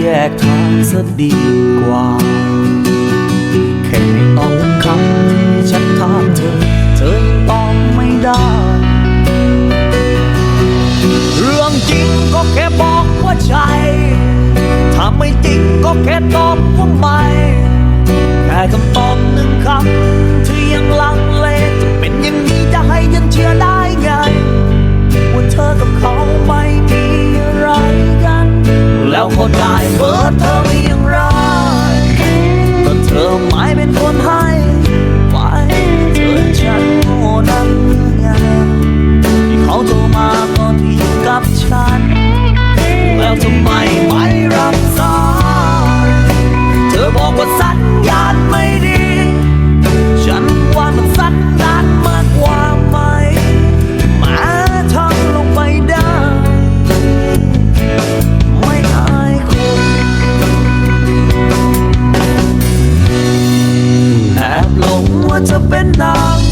แยกทางซะดีกว่า แค่ตอบคำฉันถามเธอ เธอยังตอบไม่ได้ เรื่องจริงก็แค่บอกว่าใช่ ถ้าไม่จริงก็แค่ตอบ เป็นคนให้ไปเธอฉันโง่นักหรือไงที่เขาโทรมาตอนที่อยู่กับฉัน แล้วทำไมไม่รับสายเธอบอกว่าสัญญาณไม่ดี what's up and down.